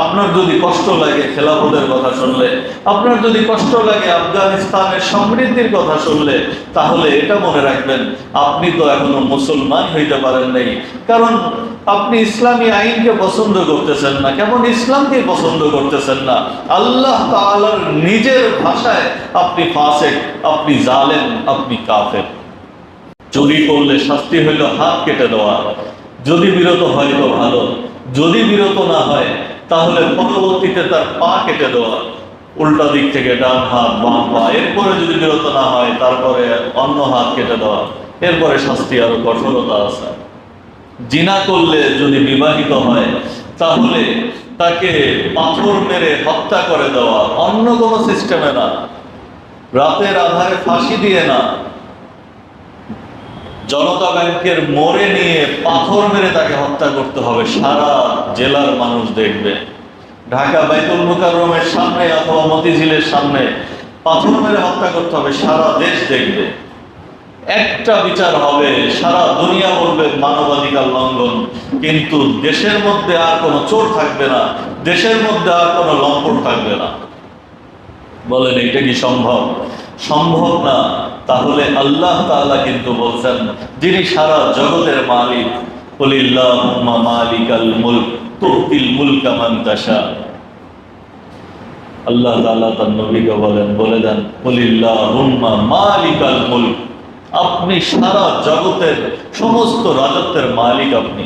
আপনার যদি কষ্ট লাগে খেলাফতের কথা শুনলে, আপনার যদি কষ্ট লাগে আফগানিস্তানের সমৃদ্ধির কথা শুনলে, তাহলে এটা মনে রাখবেন, আপনি তো এখনও মুসলমান হইতে পারেন নাই। কারণ আপনি ইসলামী আইনকে পছন্দ করতেছেন না, কেমন ইসলামকে পছন্দ করতেছেন না। আল্লাহ তাআলার নিজের ভাষায় আপনি ফাসেক, আপনি জালেন আপনি কাফের। চুরি করলে শাস্তি হইল হাত কেটে দেওয়া। যদি বিরত হয় তো ভালো, যদি বিরত না হয় তাহলে পরবর্তীতে তার পা কেটে দেওয়া, উল্টা দিক থেকে ডান হাত, বাম পা, এরপরে যদি বিরত না হয়, তারপরে অন্য হাত কেটে দেওয়া, এরপরে শাস্তি আরও কঠোরতা আছে। জিনা করলে যদি বিবাহিত হয়, তাহলে তাকে পাথর মেরে হত্যা করে দেওয়া অন্য কোনো সিস্টেমে না। রাতের আধারে ফাঁসি দিয়ে না। জনতা ব্যাংকের মোড়ে নিয়ে পাথর মেরে তাকে হত্যা করতে হবে। সারা জেলার মানুষ দেখবে। ঢাকা বাইতুল মুকাররমের সামনে অথবা মতিঝিলের সামনে পাথর মেরে হত্যা করতে হবে, সারা দেশ দেখবে। একটা বিচার হবে, সারা দুনিয়া বলবে মানবাধিকার লঙ্ঘন, কিন্তু দেশের মধ্যে আর কোনো চোর থাকবে না, দেশের মধ্যে আর কোনো লম্পট থাকবে না। বলেন এটা কি সম্ভব? সম্ভব না। তাহলে আল্লাহ তাআলা কিন্তু বলছেন, যিনি সারা জগতের মালিক আল্লাহ তার বলেন, বলে আপনি সারা জগতের সমস্ত রাজত্বের মালিক আপনি।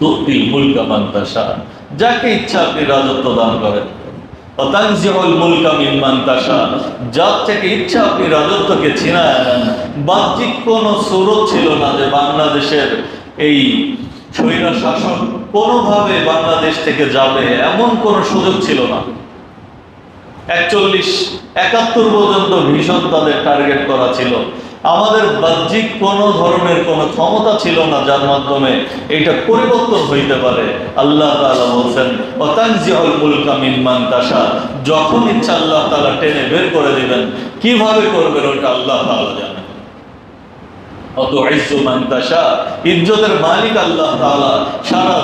তুতিল মুলকা মান তাশা। যাকে ইচ্ছা আপনি রাজত্ব দান করেন। বাংলাদেশের এই স্বৈরা শাসন কোনোভাবে বাংলাদেশ থেকে যাবে, এমন কোনো সুযোগ ছিল না। একচল্লিশ, একাত্তর পর্যন্ত ভীষণ তাদের টার্গেট করা ছিল। আমাদের বাহ্যিক কোনো ধরনের কোনো ক্ষমতা ছিল না, যার মাধ্যমে এটা পরিবর্তন হইতে পারে। আল্লাহ তালা বলছেন মিম্মান তাশা যখন ইচ্ছা আল্লাহ তালা টেনে বের করে দিবেন, কীভাবে করবেন ওটা আল্লাহ তালা ইজ্জতের মালিক আল্লাহ সারা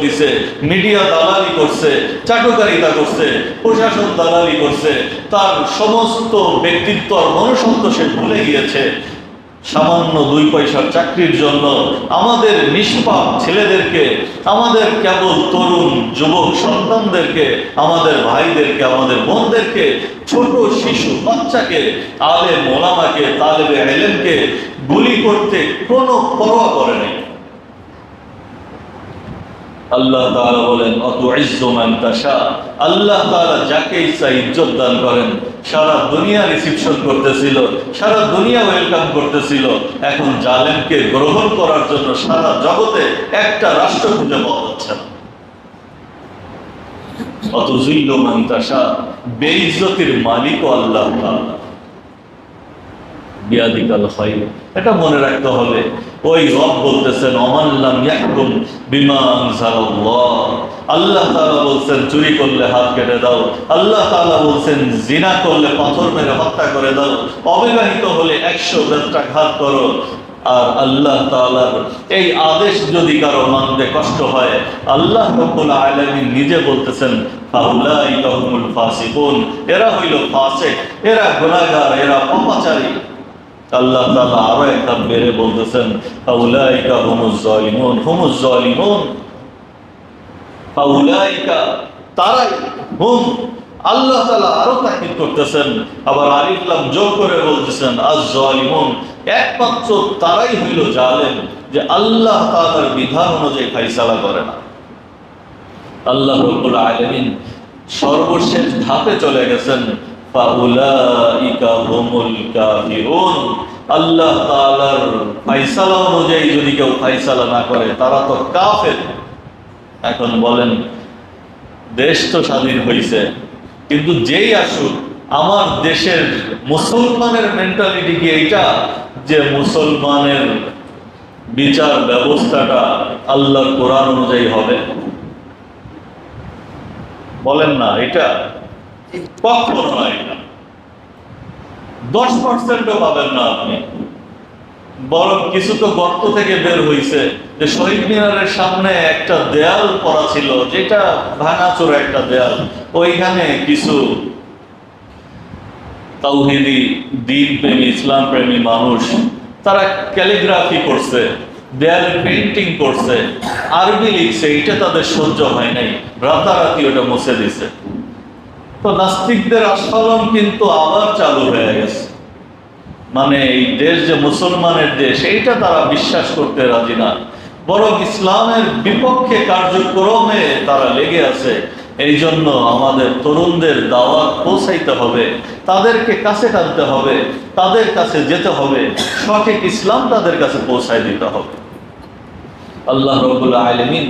দিছে, মিডিয়া দালালি করছে, চাটুকারিতা করছে, প্রশাসন দালালি করছে, তার সমস্ত ব্যক্তিত্ব আর ভুলে গিয়েছে। সামান্য দুই পয়সার চাকরির জন্য আমাদের নিষ্পাপ ছেলেদেরকে, আমাদের কেবল তরুণ যুবক সন্তানদেরকে, আমাদের ভাইদেরকে, আমাদের বোনদেরকে, ছোট শিশু বাচ্চাকে আলে মোলামাকে, তালেবে এলেমকে গুলি করতে কোনো পরোয়া করে নেই আল্লাহ তাআলা বলেন, অত ইজ্জমান আল্লাহ তাআলা যাকে ইচ্ছা ইজ্জত দান করেন। সারা দুনিয়া রিসিপশন করতেছিল, সারা দুনিয়া ওয়েলকাম করতেছিল। এখন জালেমকে গ্রহণ করার জন্য সারা জগতে একটা রাষ্ট্র খুঁজে পাওয়া যাচ্ছে না। অত জিল্ল বেইজ্জতির মালিকও আল্লাহ বিয়াদিকাল খাইর। এটা মনে রাখতে হবে ওই রব বলতেছেন অমাল্লাম আল্লাহ বলছেন, চুরি করলে হাত কেটে দাও। আল্লাহ বলছেন, জিনা করলে পাথর মেরে হত্যা করে দাও। অবিবাহিত হলে করো। আর আল্লাহ তাআলার এই আদেশ যদি কারও মানতে কষ্ট হয়, আল্লাহ রব্বুল আলামিন নিজে বলতেছেন এরা হইল ফাসিক, এরা গুনাহগার, এরা পাপাচারী। আল্লাহ তাআলা আরও একটা বেড়ে বলতেছেন তারাই হুম। আল্লাহ তাআলা আরও তাকিদ করতেছেন, আবার করে বলতেছেন, আজ একমাত্র তারাই হইল জালেম যে আল্লাহ তাআলার বিধান অনুযায়ী ফয়সালা করে না। আল্লাহ রব্বুল আলামিন সর্বশেষ ধাপে চলে গেছেন আল্লাহ তাআলার ফয়সালা অনুযায়ী যদি কেউ ফয়সালা না করে, তারা তো কাফের। এখন বলেন, দেশ তো স্বাধীন কিন্তু যেই আসুক, আমার দেশের মুসলমানের মেন্টালিটি কি এইটা? যে মুসলমানের বিচার ব্যবস্থাটা আল্লাহর কোরআন অনুযায়ী হবে। বলেন না, এটা কখনো না এটা। দশ পার্সেন্টও পাবেন না আপনি। বরং কিছু তো গর্ত থেকে বের যে শহীদ মিনারের সামনে একটা দেয়াল পড়া ছিল, যেটা একটা দেয়াল। ওইখানে কিছু দিন প্রেমী ইসলাম প্রেমী মানুষ, তারা ক্যালিগ্রাফি করছে, দেয়ালে পেন্টিং করছে, আরবি লিখছে এটা তাদের সহ্য হয় নাই। রাতারাতি ওটা মুছে দিছে। তো নাস্তিকদের আস্ফলন কিন্তু আবার চালু হয়ে গেছে। মানে এই দেশ যে মুসলমানের দেশ, এইটা তারা বিশ্বাস করতে রাজি না। বরং ইসলামের বিপক্ষে কার্যক্রমে তারা লেগে আছে। এই জন্য আমাদের তরুণদের দাওয়াত পৌঁছাইতে হবে, তাদেরকে কাছে টানতে হবে, তাদের কাছে যেতে হবে, সঠিক ইসলাম তাদের কাছে পৌঁছায় দিতে হবে। আল্লাহ রবুল আলমিন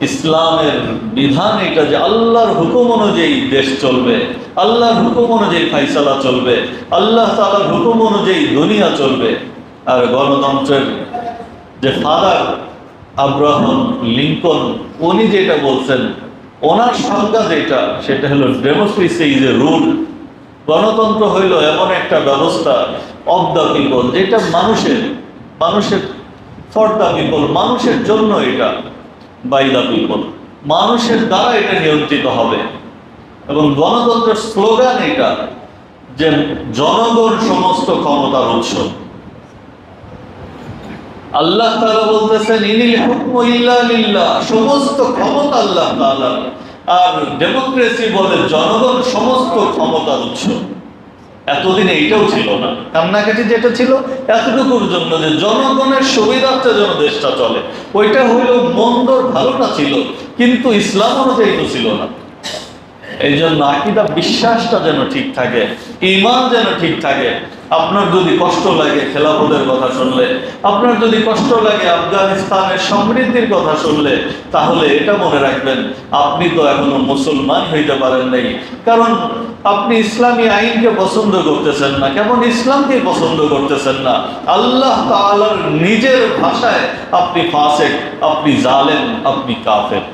ইসলামের বিধান এটা যে আল্লাহর হুকুম অনুযায়ী দেশ চলবে, আল্লাহর হুকুম অনুযায়ী ফাইসালা চলবে, আল্লাহ তালার হুকুম অনুযায়ী দুনিয়া চলবে। আর গণতন্ত্রের যে ফাদার আব্রাহাম লিঙ্কন, উনি যেটা বলছেন, ওনার সংজ্ঞা যেটা, সেটা হলো ডেমোক্রেসি ইজ এ রুল গণতন্ত্র হইল এমন একটা ব্যবস্থা অফ দ্য পিপল যেটা মানুষের মানুষের ফর দ্য পিপল মানুষের জন্য এটা। বাই দ্য মানুষের দ্বারা এটা নিয়ন্ত্রিত হবে। এবং গণতন্ত্রের স্লোগান এটা যে জনগণ সমস্ত ক্ষমতার উৎস। আল্লাহ তাআলা বলতেছেন, ইনিল হুকমু ইল্লা সমস্ত ক্ষমতা আল্লাহ তাআলার। আর ডেমোক্রেসি বলে জনগণ সমস্ত ক্ষমতার উৎস। এতদিন এইটাও ছিল না। কান্নাকাটি যেটা ছিল, এতটুকুর জন্য যে জনগণের সুবিধার্থে যেন দেশটা চলে। ওইটা হইল মন্দর ভালোটা ছিল, কিন্তু ইসলাম অনুযায়ী তো ছিল না। এই জন্য আকিদা, বিশ্বাসটা যেন ঠিক থাকে। ইমান যেন ঠিক থাকে, আপনার যদি কষ্ট লাগে খেলাফতের কথা শুনলে, আপনার যদি কষ্ট লাগে আফগানিস্তানের সমৃদ্ধির কথা শুনলে, তাহলে এটা মনে রাখবেন, আপনি তো এখনও মুসলমান হইতে পারেন নাই। কারণ আপনি ইসলামী আইনকে পছন্দ করতেছেন না, কেমন ইসলামকে পছন্দ করতেছেন না। আল্লাহ নিজের ভাষায় আপনি ফাসেক, আপনি জালেন আপনি কাফের।